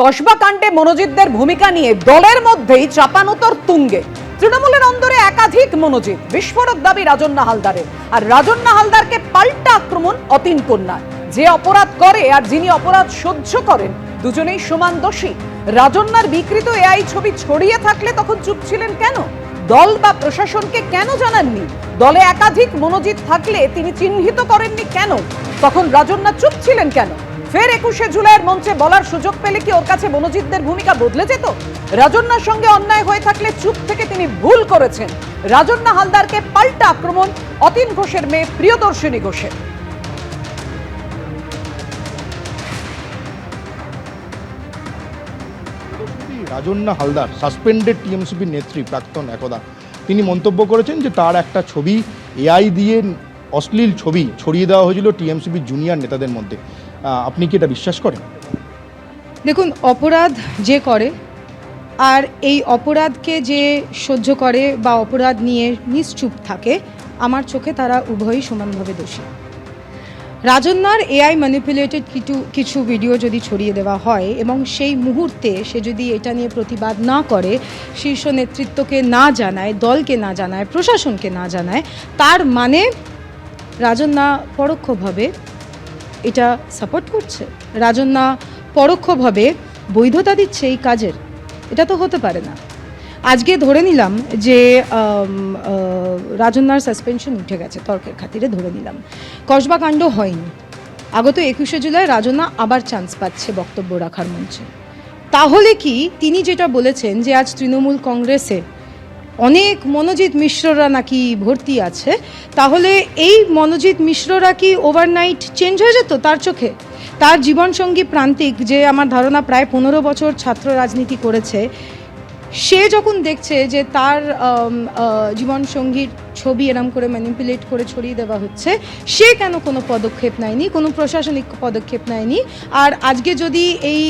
কসবা কাণ্ডে মনোজিতদের ভূমিকা নিয়ে দলের মধ্যেই চাপানোতর তুঙ্গে। তৃণমূলের অন্দরে একাধিক মনোজিৎ বিস্ফোরক দাবি রাজন্না হালদারের আর রাজন্না হালদারকে পাল্টা আক্রমণ অতীন কন্যার। যে অপরাধ করে আর যিনি অপরাধ সহ্য করেন, দুজনেই সমান দোষী। রাজন্নার বিকৃত এআই ছবি ছড়িয়ে থাকলে তখন চুপ ছিলেন কেন? দল বা প্রশাসনকে কেন জানাননি? দলে একাধিক মনোজিৎ থাকলে তিনি চিহ্নিত করেননি কেন? তখন রাজন্না চুপ ছিলেন কেন? ফের একুশে জুলাইয়ের মঞ্চে বলার সুযোগ পেলে কি ওর কাছে মনোজিৎদের ভূমিকা বদলে যেত? রাজন্যার সঙ্গে অন্যায় হয়ে থাকলে চুপ থেকে তিনি ভুল করেছেন। রাজন্না হালদারকে পাল্টা আক্রমণ, অতীন ঘোষের মেয়ে প্রিয়দর্শিনী ঘোষের। রাজন্না হালদার সাসপেন্ডেড টিএমসিপির নেত্রী প্রাক্তন একদা। তিনি মন্তব্য করেছেন যে তার একটা ছবি এআই দিয়ে অশ্লীল ছবি ছড়িয়ে দেওয়া হয়েছিল টিএমসিপির জুনিয়র নেতাদের মধ্যে। আপনি কি এটা বিশ্বাস করেন? দেখুন, অপরাধ যে করে, আর এই অপরাধকে যে সহ্য করে বা অপরাধ নিয়ে নিশ্চুপ থাকে, আমার চোখে তারা উভয়ই সমানভাবে দোষী। রাজন্যার এআই ম্যানিপুলেটেড কিছু কিছু ভিডিও যদি ছড়িয়ে দেওয়া হয়, এবং সেই মুহূর্তে সে যদি এটা নিয়ে প্রতিবাদ না করে, শীর্ষ নেতৃত্বকে না জানায়, দলকে না জানায়, প্রশাসনকে না জানায়, তার মানে রাজন্যা পরোক্ষভাবে এটা সাপোর্ট করছে? রাজন্যা পরোক্ষভাবে বৈধতা দিচ্ছে এই কাজের? এটা তো হতে পারে না। আজকে ধরে নিলাম যে রাজন্যার সাসপেনশন উঠে গেছে, তর্কের খাতিরে ধরে নিলাম। কসবা কাণ্ড হয়নি। আগত একুশে জুলাই রাজনা আবার চান্স পাচ্ছে বক্তব্য রাখার মঞ্চে। তাহলে কি তিনি যেটা বলেছেন যে, আজ তৃণমূল কংগ্রেসে অনেক মনোজিৎ মিশ্ররা নাকি ভর্তি আছে। তাহলে এই মনোজিৎ মিশ্ররা কি ওভারনাইট চেঞ্জ হয়ে যেত তার চোখে? তার জীবনসঙ্গী প্রান্তিক যে আমার ধারণা প্রায় পনেরো বছর ছাত্র রাজনীতি করেছে, সে যখন দেখছে যে তার জীবনসঙ্গীর ছবি এরম করে ম্যানিপুলেট করে ছড়িয়ে দেওয়া হচ্ছে। সে কেন কোনো পদক্ষেপ নেয়নি? কোনো প্রশাসনিক পদক্ষেপ নেয়নি? আর আজকে যদি এই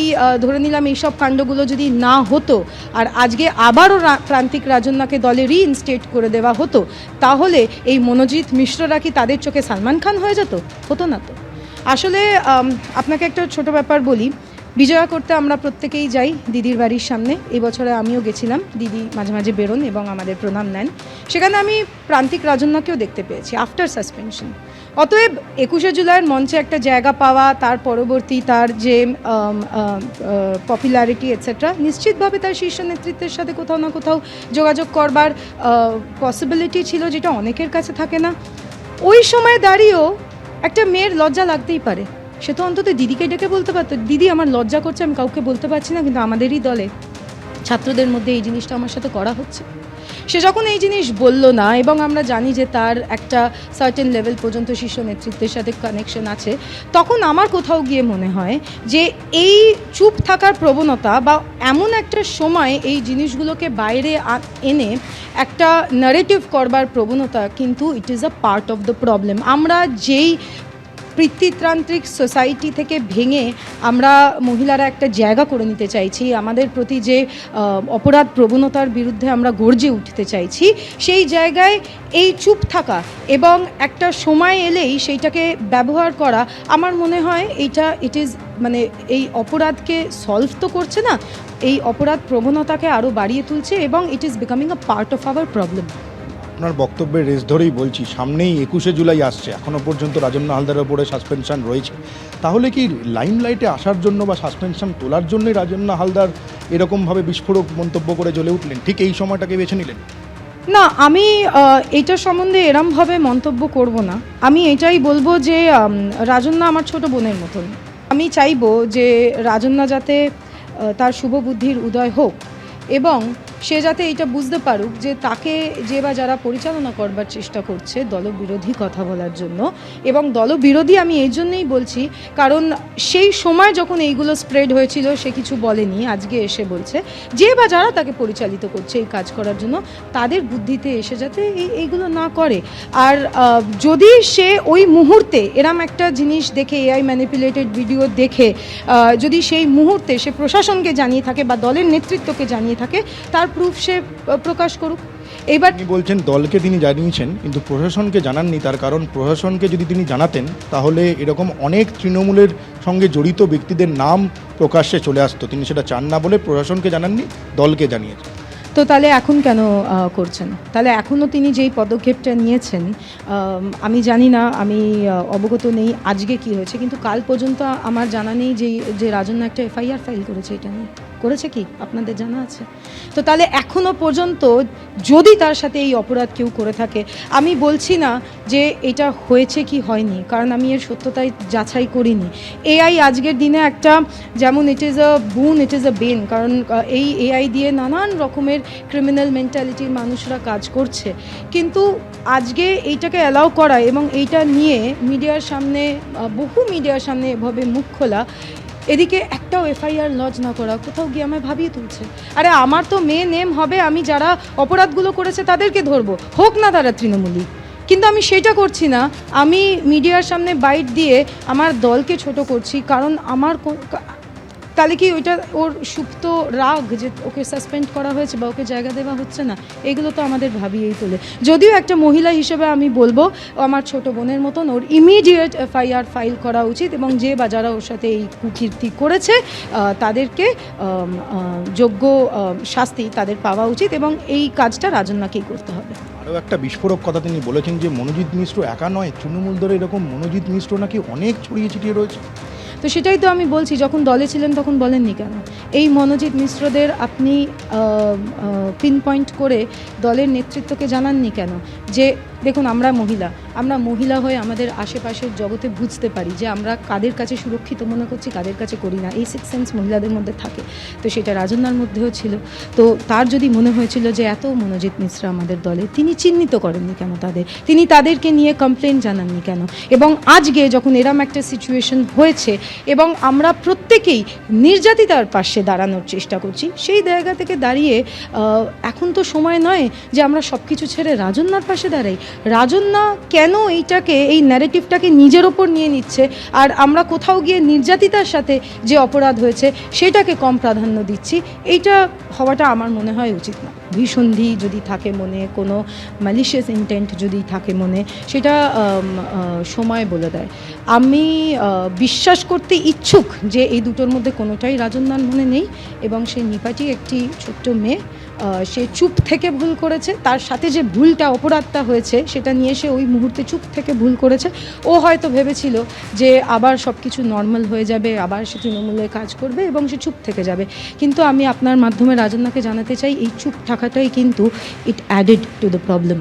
ধরে নিলাম এইসব কাণ্ডগুলো যদি না হতো, আর আজকে আবারও প্রান্তিক রাজন্যাকে দলে রিইনস্টেট করে দেওয়া হতো, তাহলে এই মনোজিৎ মিশ্ররা কি তাদের চোখে সালমান খান হয়ে যেত? হতো না তো। আসলে আপনাকে একটা ছোট ব্যাপার বলি। বিজয়া করতে আমরা প্রত্যেকেই যাই দিদির বাড়ির সামনে। এই বছরে আমিও গেছিলাম। দিদি মাঝে মাঝে বেরোন এবং আমাদের প্রণাম নেন। সেখানে আমি প্রান্তিক রাজন্যাকেও দেখতে পেয়েছি আফটার সাসপেনশন অতএব একুশে জুলাইয়ের মঞ্চে একটা জায়গা পাওয়া, তার পরবর্তী তার যে পপুলারিটি এটসেট্রা নিশ্চিতভাবে তার শীর্ষ নেতৃত্বের সাথে কোথাও না কোথাও যোগাযোগ করবার পসিবিলিটি ছিল যেটা অনেকের কাছে থাকে না। ওই সময় দাঁড়িয়েও একটা মেয়ের লজ্জা লাগতেই পারে। সে তো অন্তত দিদিকে ডেকে বলতে পারতো। দিদি আমার লজ্জা করছে, আমি কাউকে বলতে পারছি না, কিন্তু আমাদেরই দলে। ছাত্রদের মধ্যে এই জিনিসটা আমার সাথে করা হচ্ছে। সে যখন এই জিনিস বলল না, এবং আমরা জানি যে তার একটা সার্টেন লেভেল পর্যন্ত শীর্ষ নেতৃত্বের সাথে কানেকশন আছে, তখন আমার কোথাও গিয়ে মনে হয় যে এই চুপ থাকার প্রবণতা বা এমন একটা সময় এই জিনিসগুলোকে বাইরে এনে একটা নারেটিভ করবার প্রবণতা কিন্তু it is a part of the problem আমরা যেই পিতৃতান্ত্রিক সোসাইটি থেকে ভেঙে আমরা মহিলারা একটা জায়গা করে নিতে চাইছি। আমাদের প্রতি যে অপরাধ প্রবণতার বিরুদ্ধে আমরা গর্জে উঠতে চাইছি, সেই জায়গায় এই চুপ থাকা এবং একটা সময় এলেই সেইটাকে ব্যবহার করা আমার মনে হয় এইটা ইট ইজ মানে এই অপরাধকে সলভ তো করছে না, এই অপরাধ প্রবণতাকে আরও বাড়িয়ে তুলছে এবং it is becoming a part of our problem আপনার বক্তব্যের রেস ধরেই বলছি, সামনেই একুশে জুলাই আসছে এখনও পর্যন্ত রাজন্না হালদারের ওপরে সাসপেনশন রয়েছে। তাহলে কি লাইমলাইটে আসার জন্য বা সাসপেনশন তোলার জন্যই রাজন্না হালদার এরকমভাবে বিস্ফোরক মন্তব্য করে জ্বলে উঠলেন? ঠিক এই সময়টাকে বেছে নিলেন। না, আমি এটা সম্বন্ধে এরমভাবে মন্তব্য করব না। আমি এটাই বলব যে রাজন্যা আমার ছোট বোনের মতন। আমি চাইব যে রাজন্যা যাতে তার শুভ বুদ্ধির উদয় হোক এবং সে যাতে এটা বুঝতে পারুক যে তাকে যে বা যারা পরিচালনা করবার চেষ্টা করছে দলবিরোধী কথা বলার জন্য, এবং দলবিরোধী আমি এই জন্যেই বলছি, কারণ সেই সময় যখন এইগুলো স্প্রেড হয়েছিল, সে কিছু বলেনি, আজকে এসে বলছে, যে বা যারা তাকে পরিচালিত করছে এই কাজ করার জন্য, তাদের বুদ্ধিতে এসে যাতে এই এইগুলো না করে। আর যদি সে ওই মুহূর্তে, এরম একটা জিনিস দেখে, এআই ম্যানিপুলেটেড ভিডিও দেখে যদি সেই মুহূর্তে সে প্রশাসনকে জানিয়ে থাকে বা দলের নেতৃত্বকে জানিয়ে থাকে, তার প্রুফ সে প্রকাশ করুক। এবার তিনি বলছেন দলকে তিনি জানিয়েছেন কিন্তু প্রশাসনকে জানাননি। তার কারণ প্রশাসনকে যদি তিনি জানাতেন তাহলে এরকম অনেক তৃণমূলের সঙ্গে জড়িত ব্যক্তিদের নাম প্রকাশ্যে চলে আসতো। তিনি সেটা চান না বলে প্রশাসনকে জানাননি দলকে জানিয়েছেন। তো তাহলে এখন কেন করছেন? তাহলে এখনও তিনি যেই পদক্ষেপটা নিয়েছেন আমি জানি না আমি অবগত নেই আজকে কি হয়েছে কিন্তু কাল পর্যন্ত আমার জানা নেই যে যে রাজন্য একটা এফআইআর ফাইল করেছে এটা নিয়ে। করেছে কি? আপনাদের জানা আছে? তো তাহলে এখনও পর্যন্ত যদি তার সাথে এই অপরাধ কেউ করে থাকে, আমি বলছি না যে এটা হয়েছে কি হয়নি, কারণ আমি এর সত্যতাই যাচাই করিনি। এআই আজকের দিনে একটা যেমন ইট ইজ আ বুন ইট ইজ আ বেন কারণ এই এআই দিয়ে নানান রকমের ক্রিমিনাল মেন্টালিটির মানুষরা কাজ করছে। কিন্তু আজকে এইটাকে অ্যালাউ করা এবং এইটা নিয়ে মিডিয়ার সামনে বহু মিডিয়ার সামনে এভাবে মুখ খোলা এদিকে একটাও এফআইআর লজ না করা, কোথাও গিয়ে আমায় ভাবিয়ে তুলছে। আরে আমার তো মেয়ে নেম হবে, আমি যারা অপরাধগুলো করেছে তাদেরকে ধরবো। হোক না তারা তৃণমূলী কিন্তু আমি সেটা করছি না। আমি মিডিয়ার সামনে বাইট দিয়ে আমার দলকে ছোট করছি, কারণ আমার তাহলে কি ওইটা ওর সুপ্ত রাগ যে ওকে সাসপেন্ড করা হয়েছে বা ওকে জায়গা দেওয়া হচ্ছে না, এগুলো তো আমাদের ভাবিয়েই তোলে। যদিও একটা মহিলা হিসেবে আমি বলব আমার ছোট বোনের মতন, ওর ইমিডিয়েট এফআইআর ফাইল করা উচিত এবং যে বা যারা ওর সাথে এই কুকীর্তি করেছে তাদেরকে যোগ্য শাস্তি তাদের পাওয়া উচিত এবং এই কাজটা রাজন্যাকেই করতে হবে। আরও একটা বিস্ফোরক কথা তিনি বলেছেন যে, মনোজিৎ মিশ্র একা নয়, তৃণমূল দলে এরকম মনোজিৎ মিশ্র নাকি অনেক ছড়িয়ে ছিটিয়ে রয়েছে। তো সেটাই তো আমি বলছি, যখন দলে ছিলেন তখন বলেননি কেন? এই মনোজিৎ মিশ্রদের আপনি পিন পয়েন্ট করে দলের নেতৃত্বকে জানাননি কেন? যে দেখুন, আমরা মহিলা। আমরা মহিলা হয়ে আমাদের আশেপাশের জগতে বুঝতে পারি যে আমরা কাদের কাছে সুরক্ষিত মনে করছি, কাদের কাছে করি না। এই সিক্স সেন্স মহিলাদের মধ্যে থাকে। তো সেটা রাজন্যার মধ্যেও ছিল। তো তার যদি মনে হয়েছিল যে এত মনোজিৎ মিশ্রা আমাদের দলে, তিনি চিহ্নিত করেননি কেন তাদের? তিনি তাদেরকে নিয়ে কমপ্লেন জানাননি কেন? এবং আজকে যখন এরম একটা সিচুয়েশন হয়েছে এবং আমরা প্রত্যেকেই নির্যাতিতার পাশে দাঁড়ানোর চেষ্টা করছি, সেই জায়গা থেকে দাঁড়িয়ে এখন তো সময় নয় যে আমরা সব কিছু ছেড়ে রাজন্যার পাশে দাঁড়াই। রাজন্যা কেন এইটাকে, এই ন্যারেটিভটাকে নিজের ওপর নিয়ে নিচ্ছে? আর আমরা কোথাও গিয়ে নির্যাতিতার সাথে যে অপরাধ হয়েছে, সেটাকে কম প্রাধান্য দিচ্ছি, এইটা হওয়াটা আমার মনে হয় উচিত না। ভীষন্ধি যদি থাকে মনে, কোনো ম্যালিশিয়াস ইন্টেন্ট যদি থাকে মনে, সেটা সময় বলে দেয়। আমি বিশ্বাস করতে ইচ্ছুক যে এই দুটোর মধ্যে কোনোটাই রাজন্যার মনে নেই এবং সেই নিপাটি একটি ছোট্ট মেয়ে সে চুপ থেকে ভুল করেছে, তার সাথে যে ভুলটা, অপরাধটা হয়েছে, সেটা নিয়ে সে ওই মুহূর্তে চুপ থেকে ভুল করেছে। ও হয়তো ভেবেছিল যে আবার সব কিছু নর্মাল হয়ে যাবে, আবার সে তৃণমূলে কাজ করবে এবং সে চুপ থেকে যাবে। কিন্তু আমি আপনার মাধ্যমে রাজন্যাকে জানাতে চাই, এই চুপ থাকাটাই কিন্তু it added to the problem